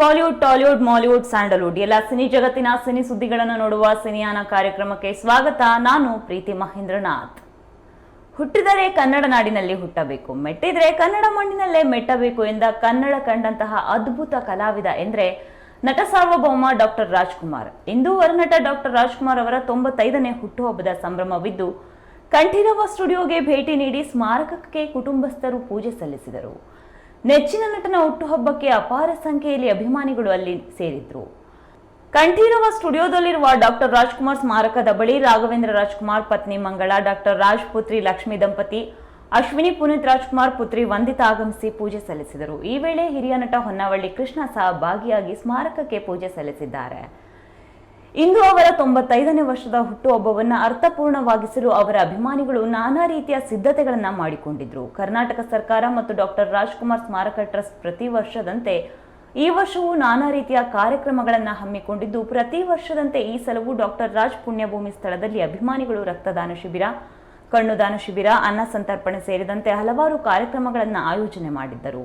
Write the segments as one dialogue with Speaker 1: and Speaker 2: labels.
Speaker 1: Kollywood Tollywood Mollywood Sandalwood ಎಲ್ಲ cine ಜಗತ್ತಿನ cine ಸುದ್ದಿಗಳನ್ನು ನೋಡುವ ಸಿನಿಯಾನ ಕಾರ್ಯಕ್ರಮಕ್ಕೆ ಸ್ವಾಗತ. ನಾನು ಪ್ರೀತಿ ಮಹೇಂದ್ರನಾಥ್. ಹುಟ್ಟಿದರೆ ಕನ್ನಡ ನಾಡಿನಲ್ಲಿ ಹುಟ್ಟಬೇಕು. ಮೆಟ್ಟಿದ್ರೆ ಕನ್ನಡ ಮಣ್ಣಿನಲ್ಲೇ ಮೆಟ್ಟಬೇಕು ಎಂದ ಕನ್ನಡ ಕಂಡಂತಹ ಅದ್ಭುತ ಕಲಾವಿದ ಎಂದರೆ ನಟ ಸಾರ್ವಭೌಮ ಡಾಕ್ಟರ್ ರಾಜ್ಕುಮಾರ್. ಇಂದು ವರನಟ ಡಾಕ್ಟರ್ ರಾಜ್ಕುಮಾರ್ ಅವರ ತೊಂಬತ್ತೈದನೇ ಹುಟ್ಟುಹಬ್ಬದ ಸಂಭ್ರಮವಿದ್ದು, ಕಂಠೀರವ ಸ್ಟುಡಿಯೋಗೆ ಭೇಟಿ ನೀಡಿ ಸ್ಮಾರಕಕ್ಕೆ ಕುಟುಂಬಸ್ಥರು ಪೂಜೆ ಸಲ್ಲಿಸಿದರು. ನೆಚ್ಚಿನ ನಟನ ಹುಟ್ಟುಹಬ್ಬಕ್ಕೆ ಅಪಾರ ಸಂಖ್ಯೆಯಲ್ಲಿ ಅಭಿಮಾನಿಗಳು ಅಲ್ಲಿ ಸೇರಿದ್ರು. ಕಂಠೀರವ ಸ್ಟುಡಿಯೋದಲ್ಲಿರುವ ಡಾಕ್ಟರ್ ರಾಜ್ಕುಮಾರ್ ಸ್ಮಾರಕದ ಬಳಿ ರಾಘವೇಂದ್ರ ರಾಜ್ಕುಮಾರ್, ಪತ್ನಿ ಮಂಗಳ, ಡಾಕ್ಟರ್ ರಾಜ್ ಪುತ್ರಿ ಲಕ್ಷ್ಮಿ ದಂಪತಿ, ಅಶ್ವಿನಿ ಪುನೀತ್ ರಾಜ್ಕುಮಾರ್ ಪುತ್ರಿ ವಂದಿತ ಆಗಮಿಸಿ ಪೂಜೆ ಸಲ್ಲಿಸಿದರು. ಈ ವೇಳೆ ಹಿರಿಯ ನಟ ಹೊನ್ನವಳ್ಳಿ ಕೃಷ್ಣ ಸಹ ಭಾಗಿಯಾಗಿ ಸ್ಮಾರಕಕ್ಕೆ ಪೂಜೆ ಸಲ್ಲಿಸಿದ್ದಾರೆ. ಇಂದು ಅವರ ತೊಂಬತ್ತೈದನೇ ವರ್ಷದ ಹುಟ್ಟುಹಬ್ಬವನ್ನು ಅರ್ಥಪೂರ್ಣವಾಗಿಸಲು ಅವರ ಅಭಿಮಾನಿಗಳು ನಾನಾ ರೀತಿಯ ಸಿದ್ಧತೆಗಳನ್ನು ಮಾಡಿಕೊಂಡಿದ್ರು. ಕರ್ನಾಟಕ ಸರ್ಕಾರ ಮತ್ತು ಡಾಕ್ಟರ್ ರಾಜ್ಕುಮಾರ್ ಸ್ಮಾರಕ ಟ್ರಸ್ಟ್ ಪ್ರತಿ ವರ್ಷದಂತೆ ಈ ವರ್ಷವೂ ನಾನಾ ರೀತಿಯ ಕಾರ್ಯಕ್ರಮಗಳನ್ನು ಹಮ್ಮಿಕೊಂಡಿದ್ದು, ಪ್ರತಿ ವರ್ಷದಂತೆ ಈ ಸಲವೂ ಡಾಕ್ಟರ್ ರಾಜ್ ಪುಣ್ಯಭೂಮಿ ಸ್ಥಳದಲ್ಲಿ ಅಭಿಮಾನಿಗಳು ರಕ್ತದಾನ ಶಿಬಿರ, ಕಣ್ಣುದಾನ ಶಿಬಿರ, ಅನ್ನ ಸಂತರ್ಪಣೆ ಸೇರಿದಂತೆ ಹಲವಾರು ಕಾರ್ಯಕ್ರಮಗಳನ್ನು ಆಯೋಜನೆ ಮಾಡಿದ್ದರು.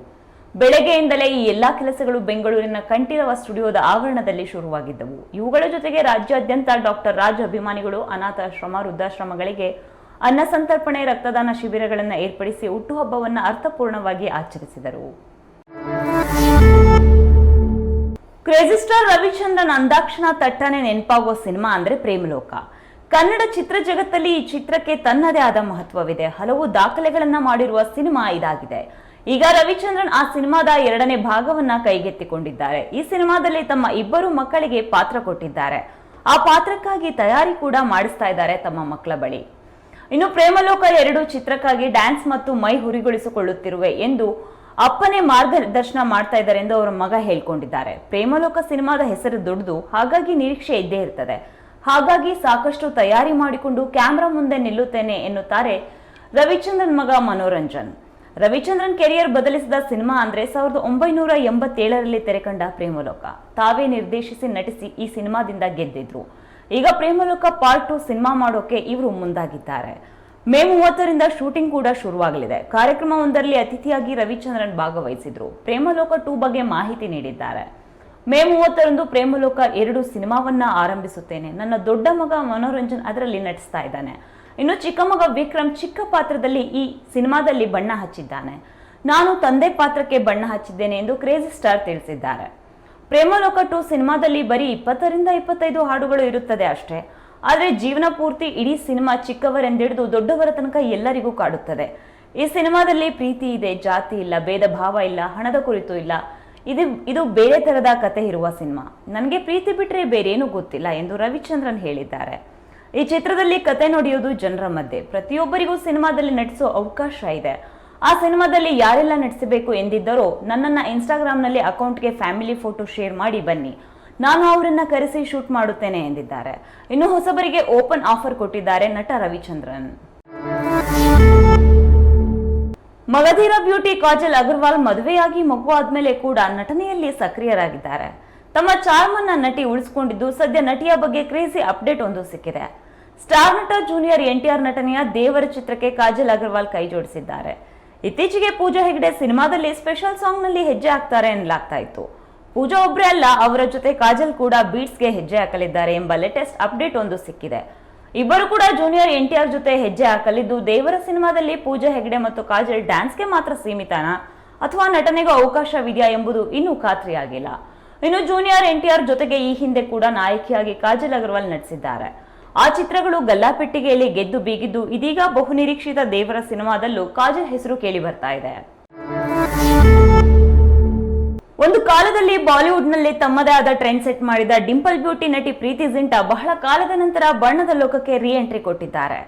Speaker 1: ಬೆಳಗ್ಗೆಯಿಂದಲೇ ಈ ಎಲ್ಲಾ ಕೆಲಸಗಳು ಬೆಂಗಳೂರಿನ ಕಂಠೀರವ ಸ್ಟುಡಿಯೋದ ಆವರಣದಲ್ಲಿ ಶುರುವಾಗಿದ್ದವು. ಇವುಗಳ ಜೊತೆಗೆ ರಾಜ್ಯಾದ್ಯಂತ ಡಾಕ್ಟರ್ ರಾಜ್ ಅಭಿಮಾನಿಗಳು ಅನಾಥಾಶ್ರಮ ವೃದ್ಧಾಶ್ರಮಗಳಿಗೆ ಅನ್ನ ಸಂತರ್ಪಣೆ, ರಕ್ತದಾನ ಶಿಬಿರಗಳನ್ನು ಏರ್ಪಡಿಸಿ ಹುಟ್ಟುಹಬ್ಬವನ್ನು ಅರ್ಥಪೂರ್ಣವಾಗಿ ಆಚರಿಸಿದರು. ಕ್ರೇಜಿಸ್ಟಾರ್ ರವಿಚಂದ್ರನ್ ಅಂದಾಕ್ಷಣ ತಟ್ಟನೆ ನೆನಪಾಗುವ ಸಿನಿಮಾ ಅಂದ್ರೆ ಪ್ರೇಮಲೋಕ. ಕನ್ನಡ ಚಿತ್ರ ಜಗತ್ತಲ್ಲಿ ಈ ಚಿತ್ರಕ್ಕೆ ತನ್ನದೇ ಆದ ಮಹತ್ವವಿದೆ. ಹಲವು ದಾಖಲೆಗಳನ್ನ ಮಾಡಿರುವ ಸಿನಿಮಾ ಇದಾಗಿದೆ. ಈಗ ರವಿಚಂದ್ರನ್ ಆ ಸಿನಿಮಾದ ಎರಡನೇ ಭಾಗವನ್ನ ಕೈಗೆತ್ತಿಕೊಂಡಿದ್ದಾರೆ. ಈ ಸಿನಿಮಾದಲ್ಲಿ ತಮ್ಮ ಇಬ್ಬರು ಮಕ್ಕಳಿಗೆ ಪಾತ್ರ ಕೊಟ್ಟಿದ್ದಾರೆ. ಆ ಪಾತ್ರಕ್ಕಾಗಿ ತಯಾರಿ ಕೂಡ ಮಾಡಿಸ್ತಾ ಇದ್ದಾರೆ ತಮ್ಮ ಮಕ್ಕಳ ಬಳಿ. ಇನ್ನು ಪ್ರೇಮಲೋಕ ಎರಡು ಚಿತ್ರಕ್ಕಾಗಿ ಡ್ಯಾನ್ಸ್ ಮತ್ತು ಮೈ ಹುರಿಗೊಳಿಸಿಕೊಳ್ಳುತ್ತಿರುವೆ ಎಂದು ಅಪ್ಪನೇ ಮಾರ್ಗದರ್ಶನ ಮಾಡ್ತಾ ಇದ್ದಾರೆ ಎಂದು ಅವರ ಮಗ ಹೇಳ್ಕೊಂಡಿದ್ದಾರೆ. ಪ್ರೇಮಲೋಕ ಸಿನಿಮಾದ ಹೆಸರು ದೊಡ್ಡದು ಹಾಗಾಗಿ ನಿರೀಕ್ಷೆ ಇದ್ದೇ ಇರ್ತದೆ. ಹಾಗಾಗಿ ಸಾಕಷ್ಟು ತಯಾರಿ ಮಾಡಿಕೊಂಡು ಕ್ಯಾಮ್ರಾ ಮುಂದೆ ನಿಲ್ಲುತ್ತೇನೆ ಎನ್ನುತ್ತಾರೆ ರವಿಚಂದ್ರನ್ ಮಗ ಮನೋರಂಜನ್. ರವಿಚಂದ್ರನ್ ಕೆರಿಯರ್ ಬದಲಿಸಿದ ಸಿನಿಮಾ ಅಂದ್ರೆ ಸಾವಿರದ ಒಂಬೈನೂರ ಎಂಬತ್ತೇಳರಲ್ಲಿ ತೆರೆಕಂಡ ಪ್ರೇಮಲೋಕ. ತಾವೇ ನಿರ್ದೇಶಿಸಿ ನಟಿಸಿ ಈ ಸಿನಿಮಾದಿಂದ ಗೆದ್ದಿದ್ರು. ಈಗ ಪ್ರೇಮಲೋಕ ಪಾರ್ಟ್ ಟು ಸಿನಿಮಾ ಮಾಡೋಕೆ ಇವರು ಮುಂದಾಗಿದ್ದಾರೆ. ಮೇ ಮೂವತ್ತರಿಂದ ಶೂಟಿಂಗ್ ಕೂಡ ಶುರುವಾಗಲಿದೆ. ಕಾರ್ಯಕ್ರಮವೊಂದರಲ್ಲಿ ಅತಿಥಿಯಾಗಿ ರವಿಚಂದ್ರನ್ ಭಾಗವಹಿಸಿದ್ರು. ಪ್ರೇಮಲೋಕ ಟೂ ಬಗ್ಗೆ ಮಾಹಿತಿ ನೀಡಿದ್ದಾರೆ. ಮೇ ಮೂವತ್ತರಂದು ಪ್ರೇಮಲೋಕ ಎರಡು ಸಿನಿಮಾವನ್ನ ಆರಂಭಿಸುತ್ತೇನೆ. ನನ್ನ ದೊಡ್ಡ ಮಗ ಮನೋರಂಜನ್ ಅದರಲ್ಲಿ ನಟಿಸ್ತಾ ಇದ್ದಾನೆ. ಇನ್ನು ಚಿಕ್ಕಮಗ ವಿಕ್ರಮ್ ಚಿಕ್ಕ ಪಾತ್ರದಲ್ಲಿ ಈ ಸಿನಿಮಾದಲ್ಲಿ ಬಣ್ಣ ಹಚ್ಚಿದ್ದಾನೆ. ನಾನು ತಂದೆ ಪಾತ್ರಕ್ಕೆ ಬಣ್ಣ ಹಚ್ಚಿದ್ದೇನೆ ಎಂದು ಕ್ರೇಜಿ ಸ್ಟಾರ್ ತಿಳಿಸಿದ್ದಾರೆ. ಪ್ರೇಮಲೋಕ ಟು ಸಿನಿಮಾದಲ್ಲಿ ಬರೀ ಇಪ್ಪತ್ತರಿಂದ ಇಪ್ಪತ್ತೈದು ಹಾಡುಗಳು ಇರುತ್ತದೆ ಅಷ್ಟೇ. ಆದರೆ ಜೀವನ ಪೂರ್ತಿ ಇಡೀ ಸಿನಿಮಾ ಚಿಕ್ಕವರೆಂದಿಡಿದು ದೊಡ್ಡವರ ತನಕ ಎಲ್ಲರಿಗೂ ಕಾಡುತ್ತದೆ. ಈ ಸಿನಿಮಾದಲ್ಲಿ ಪ್ರೀತಿ ಇದೆ, ಜಾತಿ ಇಲ್ಲ, ಭೇದ ಭಾವ ಇಲ್ಲ, ಹಣದ ಕುರಿತು ಇಲ್ಲ. ಇದು ಇದು ಬೇರೆ ಥರದ ಕತೆ ಇರುವ ಸಿನಿಮಾ. ನನಗೆ ಪ್ರೀತಿ ಬಿಟ್ಟರೆ ಬೇರೇನೂ ಗೊತ್ತಿಲ್ಲ ಎಂದು ರವಿಚಂದ್ರನ್ ಹೇಳಿದ್ದಾರೆ. ಈ ಚಿತ್ರದಲ್ಲಿ ಕತೆ ನೋಡಿಯೋದು ಜನರ ಮಧ್ಯೆ. ಪ್ರತಿಯೊಬ್ಬರಿಗೂ ಸಿನಿಮಾದಲ್ಲಿ ನಟಿಸೋ ಅವಕಾಶ ಇದೆ. ಆ ಸಿನಿಮಾದಲ್ಲಿ ಯಾರೆಲ್ಲ ನಟಿಸಬೇಕು ಎಂದಿದ್ದರೋ ನನ್ನನ್ನ ಇನ್ಸ್ಟಾಗ್ರಾಮ್ನಲ್ಲಿ ಅಕೌಂಟ್ಗೆ ಫ್ಯಾಮಿಲಿ ಫೋಟೋ ಶೇರ್ ಮಾಡಿ ಬನ್ನಿ. ನಾನು ಅವರನ್ನ ಕರೆಸಿ ಶೂಟ್ ಮಾಡುತ್ತೇನೆ ಎಂದಿದ್ದಾರೆ. ಇನ್ನು ಹೊಸಬರಿಗೆ ಓಪನ್ ಆಫರ್ ಕೊಟ್ಟಿದ್ದಾರೆ ನಟ ರವಿಚಂದ್ರನ್. ಮಗಧೀರ ಬ್ಯೂಟಿ ಕಾಜಲ್ ಅಗರ್ವಾಲ್ ಮದುವೆಯಾಗಿ ಮಗು ಆದ್ಮೇಲೆ ಕೂಡ ನಟನೆಯಲ್ಲಿ ಸಕ್ರಿಯರಾಗಿದ್ದಾರೆ. ತಮ್ಮ ಚಾರ್ಮನ್ನ ನಟಿ ಉಳಿಸಿಕೊಂಡಿದ್ದು ಸದ್ಯ ನಟಿಯ ಬಗ್ಗೆ ಕ್ರೇಜಿ ಅಪ್ಡೇಟ್ ಒಂದು ಸಿಕ್ಕಿದೆ. ಸ್ಟಾರ್ ನಟ ಜೂನಿಯರ್ ಎನ್ಟಿಆರ್ ನಟನೆಯ ದೇವರ ಚಿತ್ರಕ್ಕೆ ಕಾಜಲ್ ಅಗರ್ವಾಲ್ ಕೈ ಜೋಡಿಸಿದ್ದಾರೆ. ಇತ್ತೀಚೆಗೆ ಪೂಜಾ ಹೆಗ್ಡೆ ಸಿನಿಮಾದಲ್ಲಿ ಸ್ಪೆಷಲ್ ಸಾಂಗ್ನಲ್ಲಿ ಹೆಜ್ಜೆ ಹಾಕ್ತಾರೆ ಎನ್ನಲಾಗ್ತಾ ಇತ್ತು. ಪೂಜಾ ಒಬ್ಬರೇ ಅಲ್ಲ, ಅವರ ಜೊತೆ ಕಾಜಲ್ ಕೂಡ ಬೀಟ್ಸ್ಗೆ ಹೆಜ್ಜೆ ಹಾಕಲಿದ್ದಾರೆ ಎಂಬ ಲೇಟೆಸ್ಟ್ ಅಪ್ಡೇಟ್ ಒಂದು ಸಿಕ್ಕಿದೆ. ಇಬ್ಬರು ಕೂಡ ಜೂನಿಯರ್ ಎನ್ಟಿಆರ್ ಜೊತೆ ಹೆಜ್ಜೆ ಹಾಕಲಿದ್ದು ದೇವರ ಸಿನಿಮಾದಲ್ಲಿ ಪೂಜಾ ಹೆಗ್ಡೆ ಮತ್ತು ಕಾಜಲ್ ಡ್ಯಾನ್ಸ್ಗೆ ಮಾತ್ರ ಸೀಮಿತನಾ? ಅಥವಾ ನಟನೆಗೂ ಅವಕಾಶವಿದೆಯಾ ಎಂಬುದು ಇನ್ನೂ ಖಾತ್ರಿಯಾಗಿಲ್ಲ. ಇನ್ನು ಜೂನಿಯರ್ ಎನ್ಟಿಆರ್ ಜೊತೆಗೆ ಈ ಹಿಂದೆ ಕೂಡ ನಾಯಕಿಯಾಗಿ ಕಾಜಲ್ ಅಗರ್ವಾಲ್ ನಟಿಸಿದ್ದಾರೆ. ಆ ಚಿತ್ರಗಳು ಗಲ್ಲಾಪೆಟ್ಟಿಗೆಯಲ್ಲಿ ಗೆದ್ದು ಬೀಗಿದ್ದು ಇದೀಗ ಬಹುನಿರೀಕ್ಷಿತ ದೇವರ ಸಿನಿಮಾದಲ್ಲೂ ಕಾಜಲ್ ಹೆಸರು ಕೇಳಿ ಬರ್ತಾ ಇದೆ. ಒಂದು ಕಾಲದಲ್ಲಿ ಬಾಲಿವುಡ್ನಲ್ಲಿ ತಮ್ಮದೇ ಆದ ಟ್ರೆಂಡ್ ಸೆಟ್ ಮಾಡಿದ ಡಿಂಪಲ್ ಬ್ಯೂಟಿ ನಟಿ ಪ್ರೀತಿ ಜಿಂಟಾ ಬಹಳ ಕಾಲದ ನಂತರ ಬಣ್ಣದ ಲೋಕಕ್ಕೆ ರೀ ಎಂಟ್ರಿ ಕೊಟ್ಟಿದ್ದಾರೆ.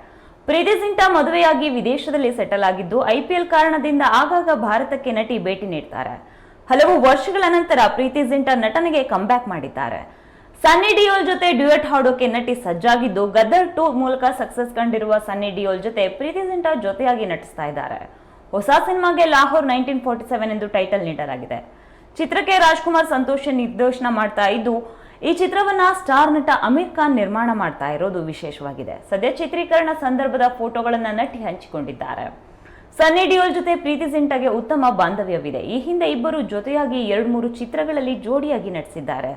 Speaker 1: ಪ್ರೀತಿ ಜಿಂಟಾ ಮದುವೆಯಾಗಿ ವಿದೇಶದಲ್ಲಿ ಸೆಟಲ್ ಆಗಿದ್ದು ಐಪಿಎಲ್ ಕಾರಣದಿಂದ ಆಗಾಗ ಭಾರತಕ್ಕೆ ನಟಿ ಭೇಟಿ ನೀಡ್ತಾರೆ. ಹಲವು ವರ್ಷಗಳ ನಂತರ ಪ್ರೀತಿ ಜಿಂಟಾ ನಟನೆಗೆ ಕಂಬ್ಯಾಕ್ ಮಾಡಿದ್ದಾರೆ. ಸನ್ನಿ ಡಿಯೋಲ್ ಜೊತೆ ಡ್ಯೂಯೆಟ್ ಹಾಡೋಕೆ ನಟಿ ಸಜ್ಜಾಗಿದ್ದು, ಗದರ್ ಟೂ ಮೂಲಕ ಸಕ್ಸಸ್ ಕಂಡಿರುವ ಸನ್ನಿ ಡಿಯೋಲ್ ಜೊತೆ ಪ್ರೀತಿ ಜಿಂಟಾ ಜೊತೆಯಾಗಿ ನಟಿಸ್ತಾ ಇದ್ದಾರೆ. ಹೊಸ ಸಿನಿಮಾಗೆ ಲಾಹೋರ್ ನೈನ್ಟೀನ್ ಫೋರ್ಟಿ ಸೆವೆನ್ ಎಂದು ಟೈಟಲ್ ನೀಡಲಾಗಿದೆ. ಚಿತ್ರಕ್ಕೆ ರಾಜ್ಕುಮಾರ್ ಸಂತೋಷ್ ನಿರ್ದೇಶನ ಮಾಡ್ತಾ ಇದ್ದು, ಈ ಚಿತ್ರವನ್ನ ಸ್ಟಾರ್ ನಟ ಅಮೀರ್ ಖಾನ್ ನಿರ್ಮಾಣ ಮಾಡ್ತಾ ಇರೋದು ವಿಶೇಷವಾಗಿದೆ. ಸದ್ಯ ಚಿತ್ರೀಕರಣ ಸಂದರ್ಭದ ಫೋಟೋಗಳನ್ನ ನಟಿ ಹಂಚಿಕೊಂಡಿದ್ದಾರೆ. ಸನ್ನಿ ಡಿಯೋಲ್ ಜೊತೆ ಪ್ರೀತಿ ಜಿಂಟಾಗೆ ಉತ್ತಮ ಬಾಂಧವ್ಯವಿದೆ. ಈ ಹಿಂದೆ ಇಬ್ಬರು ಜೊತೆಯಾಗಿ ಎರಡು ಮೂರು ಚಿತ್ರಗಳಲ್ಲಿ ಜೋಡಿಯಾಗಿ ನಟಿಸಿದ್ದಾರೆ.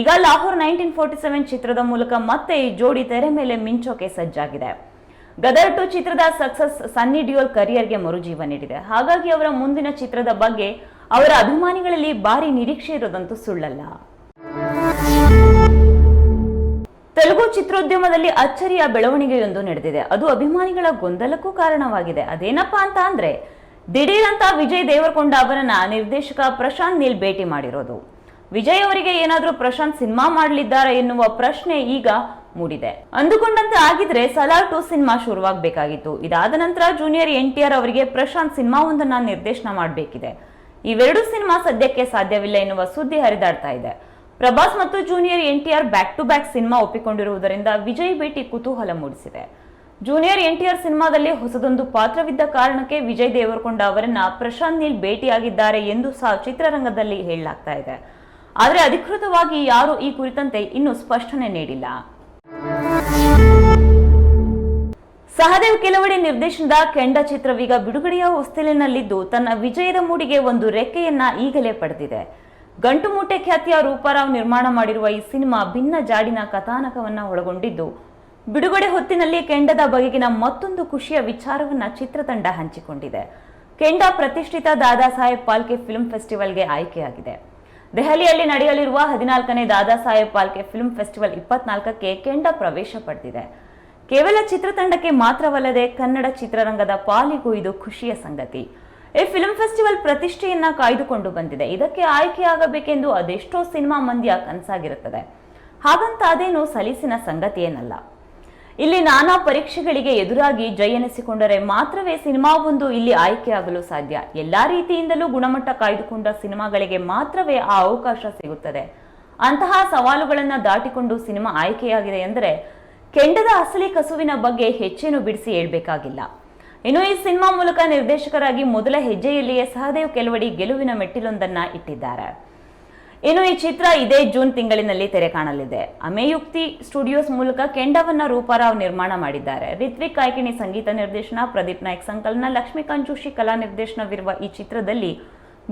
Speaker 1: ಈಗ ಲಾಹೋರ್ ನೈನ್ಟೀನ್ ಫೋರ್ಟಿ ಸೆವೆನ್ ಚಿತ್ರದ ಮೂಲಕ ಮತ್ತೆ ಈ ಜೋಡಿ ತೆರೆ ಮೇಲೆ ಮಿಂಚೋಕೆ ಸಜ್ಜಾಗಿದೆ. ಗದರ್ ಟು ಚಿತ್ರದ ಸಕ್ಸಸ್ ಸನ್ನಿ ಡಿಯೋಲ್ ಕರಿಯರ್ಗೆ ಮರುಜೀವ ನೀಡಿದೆ. ಹಾಗಾಗಿ ಅವರ ಮುಂದಿನ ಚಿತ್ರದ ಬಗ್ಗೆ ಅವರ ಅಭಿಮಾನಿಗಳಲ್ಲಿ ಭಾರಿ ನಿರೀಕ್ಷೆ ಇರೋದಂತೂ ಸುಳ್ಳಲ್ಲ. ತೆಲುಗು ಚಿತ್ರೋದ್ಯಮದಲ್ಲಿ ಅಚ್ಚರಿಯ ಬೆಳವಣಿಗೆಯೊಂದು ನಡೆದಿದೆ. ಅದು ಅಭಿಮಾನಿಗಳ ಗೊಂದಲಕ್ಕೂ ಕಾರಣವಾಗಿದೆ. ಅದೇನಪ್ಪ ಅಂತ ಅಂದ್ರೆ, ದಿಢೀರಂತ ವಿಜಯ್ ದೇವರಕೊಂಡ ಅವರನ್ನ ನಿರ್ದೇಶಕ ಪ್ರಶಾಂತ್ ನೀಲ್ ಭೇಟಿ ಮಾಡಿರೋದು. ವಿಜಯ್ ಅವರಿಗೆ ಏನಾದರೂ ಪ್ರಶಾಂತ್ ಸಿನಿಮಾ ಮಾಡಲಿದ್ದಾರೆ ಎನ್ನುವ ಪ್ರಶ್ನೆ ಈಗ ಮೂಡಿದೆ. ಅಂದುಕೊಂಡಂತೆ ಆಗಿದ್ರೆ ಸಲಾರ್ ಟು ಸಿನಿಮಾ ಶುರುವಾಗಬೇಕಾಗಿತ್ತು. ಇದಾದ ನಂತರ ಜೂನಿಯರ್ ಎನ್ ಟಿ ಆರ್ ಅವರಿಗೆ ಪ್ರಶಾಂತ್ ಸಿನಿಮಾ ಒಂದನ್ನ ನಿರ್ದೇಶನ ಮಾಡಬೇಕಿದೆ. ಇವೆರಡು ಸಿನಿಮಾ ಸದ್ಯಕ್ಕೆ ಸಾಧ್ಯವಿಲ್ಲ ಎನ್ನುವ ಸುದ್ದಿ ಹರಿದಾಡ್ತಾ ಇದೆ. ಪ್ರಭಾಸ್ ಮತ್ತು junior N T R back to back cinema ಒಪ್ಪಿಕೊಂಡಿರುವುದರಿಂದ Vijay ಭೇಟಿ ಕುತೂಹಲ ಮೂಡಿಸಿದೆ. ಜೂನಿಯರ್ ಎನ್ ಟಿ ಆರ್ ಸಿನಿಮಾದಲ್ಲಿ ಹೊಸದೊಂದು ಪಾತ್ರವಿದ್ದ ಕಾರಣಕ್ಕೆ ವಿಜಯ್ ದೇವರಕೊಂಡ ಅವರನ್ನ ಪ್ರಶಾಂತ್ ನೀಲ್ ಭೇಟಿಯಾಗಿದ್ದಾರೆ ಎಂದು ಸಹ ಚಿತ್ರರಂಗದಲ್ಲಿ ಹೇಳಲಾಗ್ತಾ ಇದೆ. ಆದರೆ ಅಧಿಕೃತವಾಗಿ ಯಾರು ಈ ಕುರಿತಂತೆ ಇನ್ನೂ ಸ್ಪಷ್ಟನೆ ನೀಡಿಲ್ಲ. ಸಹದೇವ್ ಕೆಲವಡೆ ನಿರ್ದೇಶನದ ಕೆಂಡ ಚಿತ್ರವೀಗ ಬಿಡುಗಡೆಯ ಹೊಸ್ತಿಲಿನಲ್ಲಿದ್ದು ತನ್ನ ವಿಜಯದ ಮೂಡಿಗೆ ಒಂದು ರೆಕ್ಕೆಯನ್ನ ಈಗಲೇ ಪಡೆದಿದೆ. ಗಂಟು ಮೂಟೆ ಖ್ಯಾತಿಯ ರೂಪಾರಾವ್ ನಿರ್ಮಾಣ ಮಾಡಿರುವ ಈ ಸಿನಿಮಾ ಭಿನ್ನ ಜಾಡಿನ ಕಥಾನಕವನ್ನ ಒಳಗೊಂಡಿದ್ದು. ಬಿಡುಗಡೆ ಹೊತ್ತಿನಲ್ಲಿ ಕೆಂಡದ ಬಗೆಗಿನ ಮತ್ತೊಂದು ಖುಷಿಯ ವಿಚಾರವನ್ನ ಚಿತ್ರತಂಡ ಹಂಚಿಕೊಂಡಿದೆ. ಕೆಂಡ ಪ್ರತಿಷ್ಠಿತ ದಾದಾ ಸಾಹೇಬ್ ಪಾಲ್ಕೆ ಫಿಲ್ಮ್ ಫೆಸ್ಟಿವಲ್ಗೆ ಆಯ್ಕೆಯಾಗಿದೆ. ದೆಹಲಿಯಲ್ಲಿ ನಡೆಯಲಿರುವ ಹದಿನಾಲ್ಕನೇ ದಾದಾ ಸಾಹೇಬ್ ಪಾಲ್ಕೆ ಫಿಲ್ಮ್ ಫೆಸ್ಟಿವಲ್ ಇಪ್ಪತ್ನಾಲ್ಕಕ್ಕೆ ಕೆಂಡ ಪ್ರವೇಶ ಪಡೆದಿದೆ. ಕೇವಲ ಚಿತ್ರತಂಡಕ್ಕೆ ಮಾತ್ರವಲ್ಲದೆ ಕನ್ನಡ ಚಿತ್ರರಂಗದ ಪಾಲಿಗೂ ಇದು ಖುಷಿಯ ಸಂಗತಿ. ಈ ಫಿಲ್ಮ್ ಫೆಸ್ಟಿವಲ್ ಪ್ರತಿಷ್ಠೆಯನ್ನ ಕಾಯ್ದುಕೊಂಡು ಬಂದಿದೆ. ಇದಕ್ಕೆ ಆಯ್ಕೆಯಾಗಬೇಕೆಂದು ಅದೆಷ್ಟೋ ಸಿನಿಮಾ ಮಂದಿಯ ಕನಸಾಗಿರುತ್ತದೆ. ಹಾಗಂತ ಅದೇನು ಸಲೀಸಿನ ಸಂಗತಿಯೇನಲ್ಲ. ಇಲ್ಲಿ ನಾನಾ ಪರೀಕ್ಷೆಗಳಿಗೆ ಎದುರಾಗಿ ಜೈ ಎನಿಸಿಕೊಂಡರೆ ಮಾತ್ರವೇ ಸಿನಿಮಾವೊಂದು ಇಲ್ಲಿ ಆಯ್ಕೆಯಾಗಲು ಸಾಧ್ಯ. ಎಲ್ಲಾ ರೀತಿಯಿಂದಲೂ ಗುಣಮಟ್ಟ ಕಾಯ್ದುಕೊಂಡ ಸಿನಿಮಾಗಳಿಗೆ ಮಾತ್ರವೇ ಆ ಅವಕಾಶ ಸಿಗುತ್ತದೆ. ಅಂತಹ ಸವಾಲುಗಳನ್ನು ದಾಟಿಕೊಂಡು ಸಿನಿಮಾ ಆಯ್ಕೆಯಾಗಿದೆ ಎಂದರೆ ಕೆಂಡದ ಅಸಲಿ ಕಸುವಿನ ಬಗ್ಗೆ ಹೆಚ್ಚೇನು ಬಿಡಿಸಿ ಹೇಳ್ಬೇಕಾಗಿಲ್ಲ. ಇನ್ನು ಈ ಸಿನಿಮಾ ಮೂಲಕ ನಿರ್ದೇಶಕರಾಗಿ ಮೊದಲ ಹೆಜ್ಜೆಯಲ್ಲಿಯೇ ಸಹದೇವ್ ಕೆಲವಡಿ ಗೆಲುವಿನ ಮೆಟ್ಟಿಲೊಂದನ್ನ ಇಟ್ಟಿದ್ದಾರೆ. ಇನ್ನು ಈ ಚಿತ್ರ ಇದೇ ಜೂನ್ ತಿಂಗಳಿನಲ್ಲಿ ತೆರೆ ಕಾಣಲಿದೆ. ಅಮೇಯುಕ್ತಿ ಸ್ಟುಡಿಯೋಸ್ ಮೂಲಕ ಕೆಂಡವನ್ನ ರೂಪಾರಾವ್ ನಿರ್ಮಾಣ ಮಾಡಿದ್ದಾರೆ. ರಿತ್ವಿಕ್ ಕಾಯ್ಕಿಣಿ ಸಂಗೀತ ನಿರ್ದೇಶನ, ಪ್ರದೀಪ್ ನಾಯ್ಕ್ ಸಂಕಲನ, ಲಕ್ಷ್ಮೀಕಾಂತ್ ಜೋಶಿ ಕಲಾ ನಿರ್ದೇಶನವಿರುವ ಈ ಚಿತ್ರದಲ್ಲಿ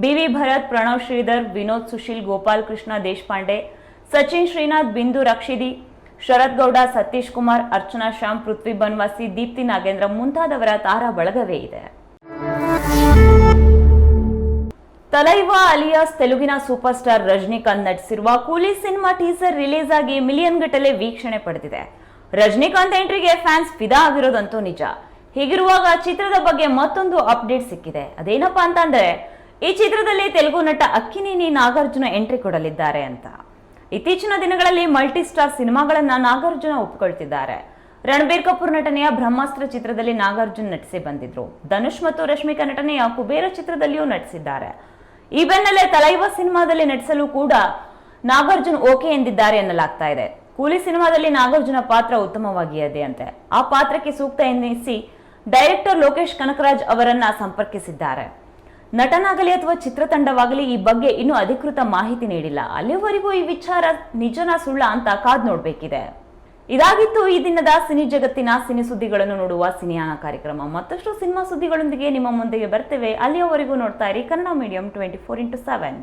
Speaker 1: ಬಿ ವಿ ಭರತ್, ಪ್ರಣವ್ ಶ್ರೀಧರ್, ವಿನೋದ್ ಸುಶೀಲ್, ಗೋಪಾಲ್ ಕೃಷ್ಣ ದೇಶಪಾಂಡೆ, ಸಚಿನ್ ಶ್ರೀನಾಥ್, ಬಿಂದು ರಕ್ಷಿದಿ ಶರತ್ ಗೌಡ ಸತೀಶ್ ಕುಮಾರ್, ಅರ್ಚನಾ ಶ್ಯಾಮ್, ಪೃಥ್ವಿ ಬನ್ವಾಸಿ, ದೀಪ್ತಿ ನಾಗೇಂದ್ರ ಮುಂತಾದವರ ತಾರಾ ಬಳಗವೇ ಇದೆ. ತಲೈವಾ ಅಲಿಯಾಸ್ ತೆಲುಗಿನ ಸೂಪರ್ ಸ್ಟಾರ್ ರಜನಿಕಾಂತ್ ನಟಿಸಿರುವ ಕೂಲಿ ಸಿನಿಮಾ ಟೀಸರ್ ರಿಲೀಸ್ ಆಗಿ ಮಿಲಿಯನ್ ಗಟ್ಟಲೆ ವೀಕ್ಷಣೆ ಪಡೆದಿದೆ. ರಜನಿಕಾಂತ್ ಎಂಟ್ರಿಗೆ ಫ್ಯಾನ್ಸ್ ಫಿದಾ ಆಗಿರೋದಂತೂ ನಿಜ. ಹೀಗಿರುವಾಗ ಚಿತ್ರದ ಬಗ್ಗೆ ಮತ್ತೊಂದು ಅಪ್ಡೇಟ್ ಸಿಕ್ಕಿದೆ. ಅದೇನಪ್ಪಾ ಅಂತಂದ್ರೆ, ಈ ಚಿತ್ರದಲ್ಲಿ ತೆಲುಗು ನಟ ಅಕ್ಕಿನೇನಿ ನಾಗಾರ್ಜುನ ಎಂಟ್ರಿ ಕೊಡಲಿದ್ದಾರೆ ಅಂತ. ಇತ್ತೀಚಿನ ದಿನಗಳಲ್ಲಿ ಮಲ್ಟಿ ಸ್ಟಾರ್ ಸಿನಿಮಾಗಳನ್ನ ನಾಗಾರ್ಜುನ ಒಪ್ಪಿಕೊಳ್ತಿದ್ದಾರೆ ರಣಬೀರ್ ಕಪೂರ್ ನಟನೆಯ ಬ್ರಹ್ಮಾಸ್ತ್ರ ಚಿತ್ರದಲ್ಲಿ ನಾಗಾರ್ಜುನ್ ನಟಿಸಿ ಬಂದಿದ್ರು. ಧನುಷ್ ಮತ್ತು ರಶ್ಮಿಕಾ ನಟನೆಯ ಕುಬೇರ ಚಿತ್ರದಲ್ಲಿಯೂ ನಟಿಸಿದ್ದಾರೆ. ಈ ಬೆನ್ನಲ್ಲೇ ತಲೈವ ಸಿನಿಮಾದಲ್ಲಿ ನಟಿಸಲು ಕೂಡ ನಾಗಾರ್ಜುನ್ ಓಕೆ ಎಂದಿದ್ದಾರೆ ಎನ್ನಲಾಗ್ತಾ ಇದೆ. ಕೂಲಿ ಸಿನಿಮಾದಲ್ಲಿ ನಾಗಾರ್ಜುನ ಪಾತ್ರ ಉತ್ತಮವಾಗಿಯದೆ ಅಂತೆ ಆ ಪಾತ್ರಕ್ಕೆ ಸೂಕ್ತ ಎನ್ನಿಸಿ ಡೈರೆಕ್ಟರ್ ಲೋಕೇಶ್ ಕನಕರಾಜ್ ಅವರನ್ನ ಸಂಪರ್ಕಿಸಿದ್ದಾರೆ. ನಟನಾಗಲಿ ಅಥವಾ ಚಿತ್ರತಂಡವಾಗಲಿ ಈ ಬಗ್ಗೆ ಇನ್ನೂ ಅಧಿಕೃತ ಮಾಹಿತಿ ನೀಡಿಲ್ಲ. ಅಲ್ಲಿವರೆಗೂ ಈ ವಿಚಾರ ನಿಜನ ಸುಳ್ಳ ಅಂತ ಕಾದ್ ನೋಡಬೇಕಿದೆ. ಇದಾಗಿತ್ತು ಈ ದಿನದ ಸಿನಿ ಜಗತ್ತಿನ ಸಿನಿ ಸುದ್ದಿಗಳನ್ನು ನೋಡುವ ಸಿನಿಯಾನ ಕಾರ್ಯಕ್ರಮ. ಮತ್ತಷ್ಟು ಸಿನಿಮಾ ಸುದ್ದಿಗಳೊಂದಿಗೆ ನಿಮ್ಮ ಮುಂದೆಗೆ ಬರ್ತೇವೆ. ಅಲ್ಲಿಯವರೆಗೂ ನೋಡ್ತಾ ಇರಿ Kannada medium twenty four into seven